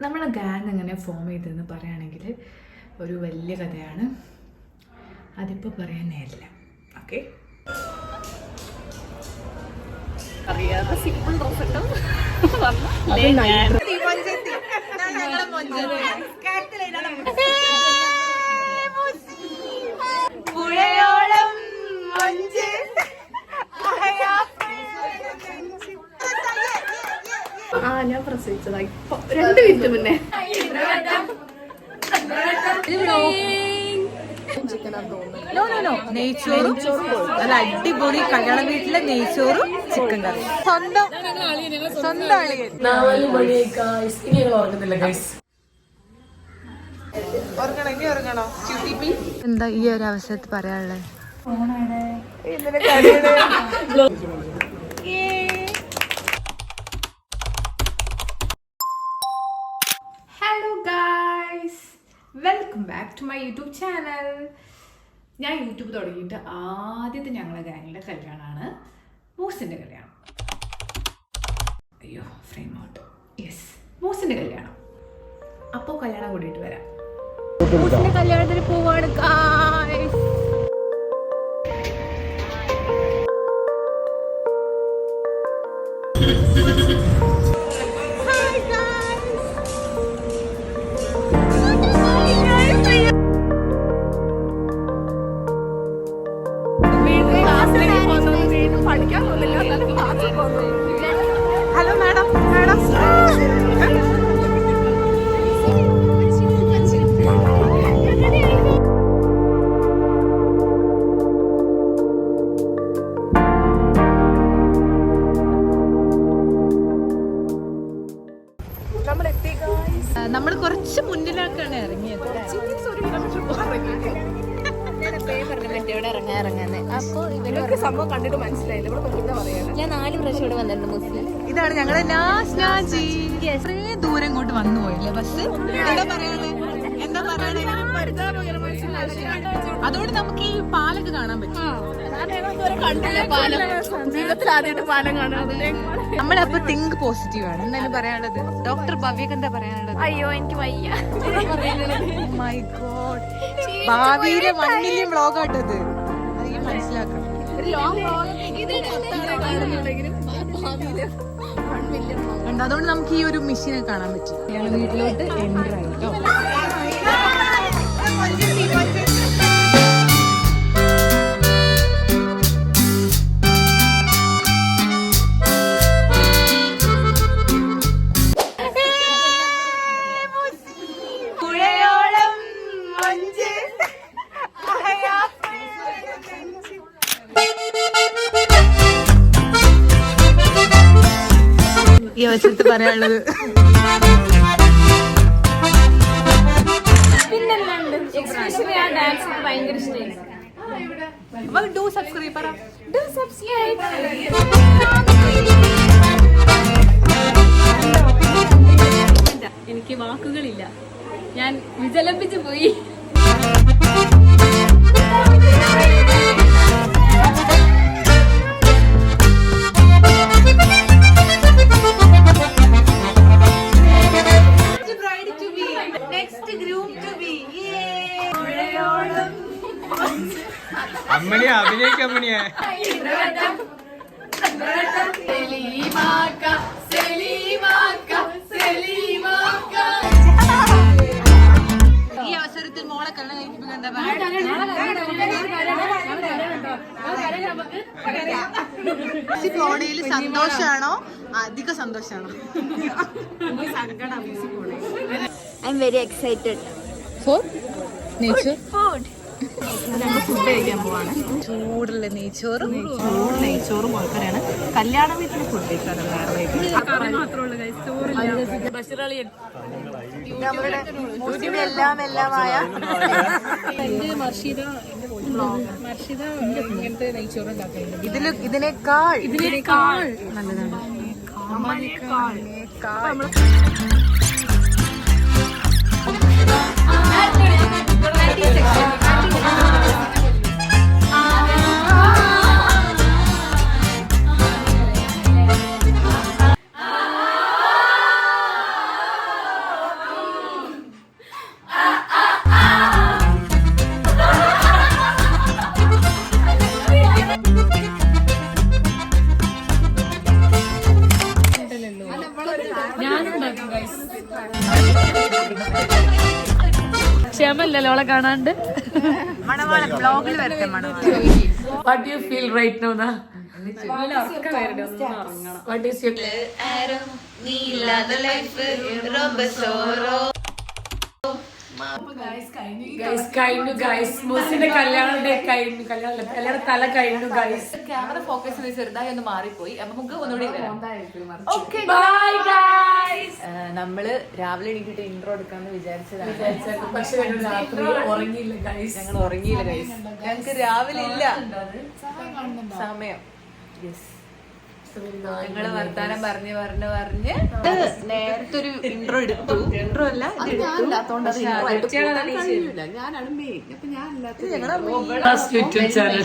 നമ്മളെ ഗാങ് എങ്ങനെ ഫോം ചെയ്തതെന്ന് പറയുകയാണെങ്കിൽ ഒരു വലിയ കഥയാണ്. അതിപ്പോൾ പറയാൻ നേരില്ല ഓക്കെ അറിയാതെ സിമ്പിൾ ഡ്രസ് ഇട്ടും പുഴയോളം ഞാൻ പ്രസവിച്ചതാ. ഇപ്പൊ രണ്ട് മിനിറ്റ് മുന്നേ. നെയ്ച്ചോറും നല്ല അടിപൊളി കല്യാണ വീട്ടിലെ നെയ്ച്ചോറും ചിക്കൻ കറി സ്വന്തം സ്വന്തം എന്താ ഈ ഒരു അവസരത്തിൽ പറയാനുള്ളത്? Welcome back to my YouTube channel ഞാൻ യൂട്യൂബ് തുടങ്ങിയിട്ട് ആദ്യത്തെ ഞങ്ങളെ ഗാങ്ങിന്റെ കല്യാണമാണ് മൂസിന്റെ കല്യാണം. അയ്യോ ഫ്രെയിം ഔട്ട് യെസ് മൂസിന്റെ കല്യാണം. അപ്പോൾ കല്യാണം കൂടിയിട്ട് വരാം. മൂസിന്റെ കല്യാണത്തിന് പോവാണ് guys. പ്രാവശ്യം ഇവിടെ വന്നിട്ടുണ്ട് മുസ്ലിം. ഇതാണ് ഞങ്ങളെ ലാസ്റ്റ് ദൂരം ഇങ്ങോട്ട് വന്നു പോയില്ലേ? ബസ്? എന്താ പറയാനുള്ളത്? അതുകൊണ്ട് നമുക്ക് ഈ പാലൊക്കെ കാണാൻ പറ്റും. നമ്മളപ്പോ തിങ്ക് പോസിറ്റീവ് ആണ്. എന്താണ് പറയാനുള്ളത്? ഡോക്ടർ ഭവ്യക്ക് എന്താ പറയാനുള്ളത്? അയ്യോ എനിക്ക് വയ്യ. മൈ ഗോഡ് ഭാവിയിലെ മണ്ണിലെ വ്ളോഗ് ആട്ടത് അത് മനസ്സിലാക്കണം. അതുകൊണ്ട് നമുക്ക് ഈ ഒരു മെഷീനെ കാണാൻ പറ്റും. വീട്ടിലോട്ട് എന്റർ ആയിട്ടോ ഈ വെച്ചിട്ട് പറയാനുള്ളത്. ഡു ആ ഡാൻസ് ഭയങ്കര ഇഷ്ടമായി ഡു സബ്സ്ക്രൈബ് അമ്മണിയാ അഭിനയിക്ക അമ്മണിയാ ഈ അവസരത്തിൽ മോളെ കല്യാണം പറയാ പോണേൽ സന്തോഷാണോ? അധിക സന്തോഷാണോ? സങ്കടം I am very excited for nature food food കഴിക്കാൻ പോവാണ് ചൂടുള്ള നെയ്ച്ചോറും ചൂട് നെയ്ച്ചോറും മുളക്കരയാണ് കല്യാണ വീട്ടിൽ ഫുഡ് കഴിക്കാറ് നമ്മുടെ മുസ്ലിം എല്ലാം എല്ലാമായ ഇതിൽ ഇതിനേക്കാൾ ഇതിനേക്കാൾ നല്ലതാണ് ക്ഷമല്ലല്ലോ അവളെ കാണാണ്ട്. What you feel right no ദാ വാട്ട് ഈസ് യുവർ ഗൈസ് കഴിഞ്ഞു. ഗൈസ് മുസിന്റെ കല്യാണം കഴിഞ്ഞു. കല്യാണം കല്യാണം തല കഴിഞ്ഞു ഗൈസ് ക്യാമറ ഫോക്കസ് ചെറുതായി ഒന്ന് മാറിപ്പോയി. അപ്പൊ നമുക്ക് ഒന്നുകൂടി ബൈ ഗൈസ് നമ്മൾ രാവിലെ എണീറ്റിട്ട് ഇൻട്രോ എടുക്കാന്ന് വിചാരിച്ചതാണ്. പക്ഷെ ഞങ്ങൾ രാത്രി ഉറങ്ങിയില്ല ഗൈസ് ഞങ്ങൾ ഉറങ്ങിയില്ല ഗൈസ് ഞങ്ങക്ക് രാവിലെ ഇല്ല. സമയം യെസ് ഞങ്ങൾ വർത്താനം പറഞ്ഞ് പറഞ്ഞ് പറഞ്ഞ് നേരത്തെ ഒരു ഇൻട്രോ എടുത്തു. ഇൻട്രോ അല്ല ഞാനാണ് ഞാൻ അത് യൂട്യൂബ് ചാനൽ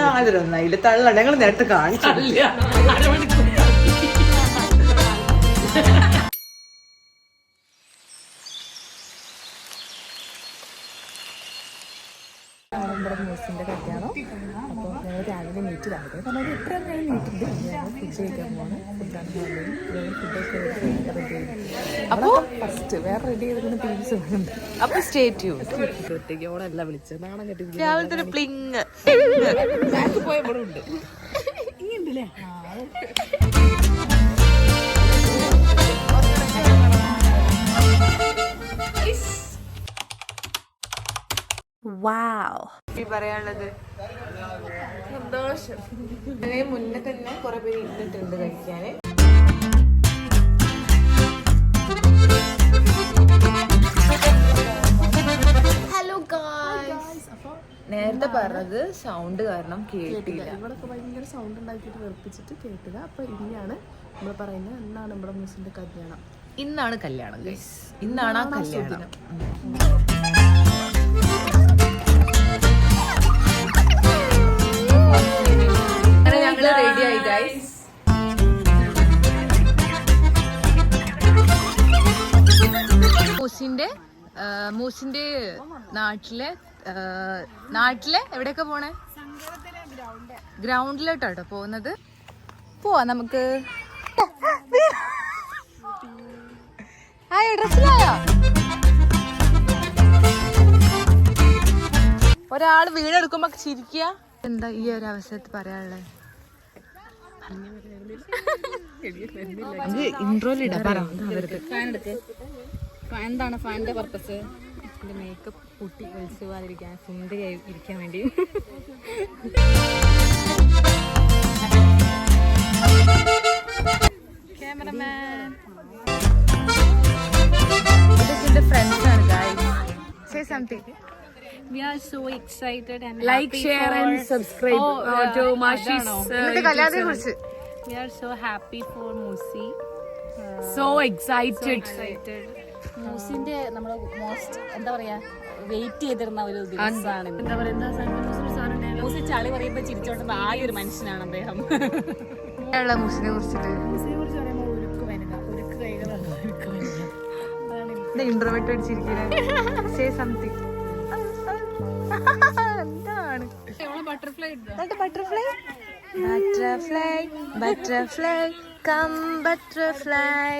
നാലരൊന്നായില്ല തള്ള. ഞങ്ങൾ നേരത്തെ കാണിച്ചു മ്യൂസിന്റെ കല്യാണം അപ്പോൾ ഞങ്ങൾ രാവിലെ മീറ്റ് രാവിലെ പറഞ്ഞത് എത്ര നേരം മീറ്റുണ്ട് ഞങ്ങൾ ഫുഡ് കഴിക്കാൻ പോകണം ഫുഡൊക്കെ അപ്പോൾ ഫസ്റ്റ് വേറെ റെഡി ചെയ്തിരുന്ന ടീംസ് ഉണ്ട് അപ്പൊ സ്റ്റേറ്റ് ഒറ്റയ്ക്ക് ഓളല്ല വിളിച്ചത്. നാണം കെട്ടി രാവിലത്തെ ഒരു പ്ലിങ് പോയപ്പോഴുണ്ട് ഈ ഉണ്ടല്ലേ? പറയാനുള്ളത്? സന്തോഷം. ഇതിന് മുന്നേ തന്നെ കുറെ പേര് ഇരുന്നിട്ടുണ്ട് കഴിക്കാന്. നേരത്തെ പറഞ്ഞത് സൗണ്ട് കാരണം കേട്ടില്ല. ഇവിടൊക്കെ ഭയങ്കര സൗണ്ട് ഉണ്ടാക്കിയിട്ട് വെറുപ്പിച്ചിട്ട് കേട്ടില്ല. അപ്പൊ ഇനിയാണ് നമ്മൾ പറയുന്നത് എന്നാണ് നമ്മുടെ മിസ്സിന്റെ കല്യാണം. ഇന്നാണ് കല്യാണം ഇന്നാണ് ആ കല്യാണം. അങ്ങനെ ഞങ്ങൾ റെഡി ആയി ഗൈസ് മൂസിന്റെ മൂസിന്റെ നാട്ടിലെ നാട്ടിലെ എവിടെയൊക്കെ പോണേ? ഗ്രൗണ്ടിലോട്ടോ പോകുന്നത്. പോവാ നമുക്ക്. ആയോ ഡ്രസ്സിലായോ? ഒരാൾ വീടെടുക്കുമ്പോ ചിരിക്കുക എന്താ ഈ ഒരു അവസരത്തിൽ പറയാനുള്ളത് ഇൻട്രോയിലിടാ പറ എന്താണ് ഫാനിന്റെ പർപ്പസ് എന്റെ മേക്കപ്പ് കൂട്ടി ഒളിച്ചു പോകാതിരിക്കാൻ സുന്ദരിയായി ഇരിക്കാൻ വേണ്ടി. ഇതൊക്കെ ഫ്രണ്ട്സ് ആണ് guys say something we are so excited and like share and subscribe to മാഷീസ് uh, കല്യാണത്തെ കുറിച്ച് we are so happy for Moosi so excited excited മൂസിന്റെ നമ്മൾ മോസ്റ്റ് എന്താ പറയാ വെയിറ്റ് ചെയ്തിരുന്ന ഒരു ദിവസമാണ് എന്താ പറയുക മൂസി ചളി പറയുമ്പോ ചിരിച്ചോട്ട് ആ ഒരു മനുഷ്യനാണ് അദ്ദേഹം. മുസിനെ കുറിച്ചിട്ട്? ഇൻട്രോവേർട്ട് അടിച്ചിരിക്കുന്നത് സേ സംതിങ് എന്താണ്? Butterfly butterfly butterfly butterfly come butterfly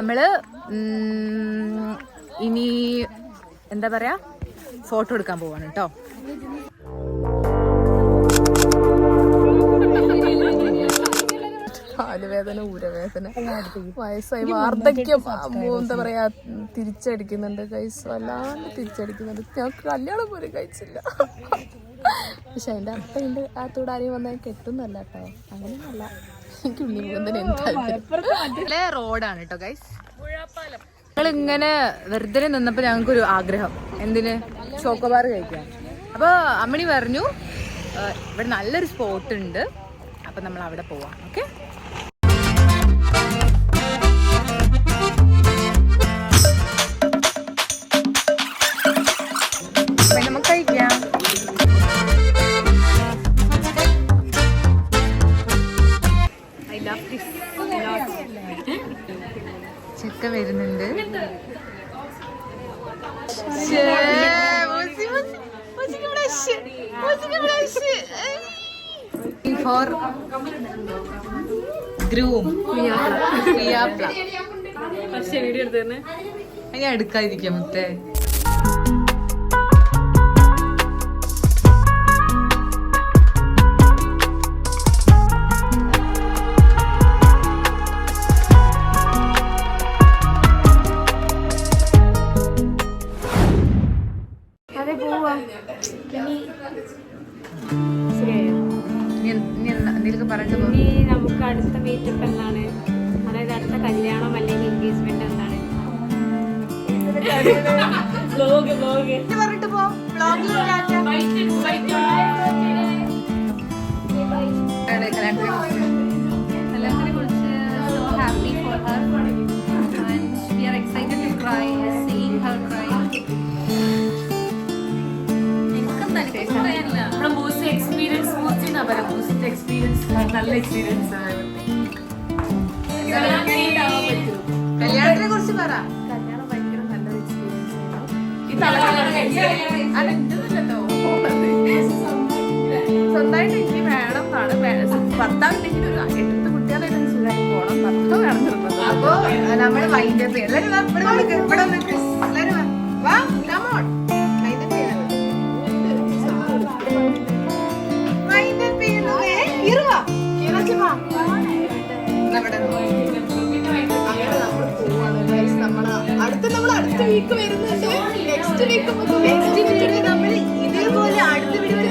നമ്മൾ ഉം, ഇനി എന്താ പറയാ? ഫോട്ടോ എടുക്കാൻ പോവാണ് കേട്ടോ കാലുവേദന ഊരവേദന വയസ്സായി വാർദ്ധക്യം. എന്താ പറയാ തിരിച്ചടിക്കുന്നുണ്ട് കൈസ് വല്ലാണ്ട് തിരിച്ചടിക്കുന്നുണ്ട്. ഞങ്ങൾക്ക് കല്യാണം പോലും കഴിച്ചില്ല. പക്ഷെ അതിന്റെ അർത്ഥം ഉണ്ട് ആ ആരെയും വന്നാൽ കെട്ടുന്നല്ല കേട്ടോ അങ്ങനെയൊന്നല്ല എനിക്ക് പോകുന്നതിന് റോഡാണ് കേട്ടോ ഗൈസ് ഞങ്ങൾ ഇങ്ങനെ വെറുതെ നിന്നപ്പോ ഞങ്ങൾക്കൊരു ആഗ്രഹം. എന്തിന്? ചോക്കോബാർ കഴിക്കാൻ അപ്പൊ അമ്മണി പറഞ്ഞു ഇവിടെ നല്ലൊരു സ്പോട്ട് ഉണ്ട്. അപ്പൊ നമ്മൾ അവിടെ പോവാം. Okay blush. വരുന്നുണ്ട്. ഫോർ. ഗ്രൂം. പക്ഷെ വീഡിയോ എടുത്തേ അങ്ങനെ ഞാൻ എടുക്കാതിരിക്കാം മുത്തേ. ബ്ലോഗ് ബ്ലോഗ് കല്യാണത്തിനെ കുറിച്ച് for her and we are excited to cry seeing her cry നമ്മുടെ മൂസി എക്സ്പീരിയൻസ് എക്സ്പീരിയൻസ് നല്ല എക്സ്പീരിയൻസ് കല്യാണത്തിനെ കുറിച്ച് പറ. സ്വന്തമായിട്ട് എനിക്ക് വേണം എന്നാണ് ഭർത്താവില്ലെങ്കിൽ ഭർത്താവ് ഒരു എട്ട് കുട്ടികളായിട്ട് സുഖമായി പോകണം ഭർത്താവ് വേണം നിർബന്ധം അപ്പൊ നമ്മൾ അപ്പ് എല്ലാരും ഇവിടെ ഇവിടെ എല്ലാരും വാ. വാ അടുത്ത നമ്മൾ അടുത്ത വീക്ക് വരുന്നുണ്ട്. നെക്സ്റ്റ് വീക്ക് നെക്സ്റ്റ് വീഡിയോ നമ്മൾ ഇതേപോലെ അടുത്ത വീഡിയോ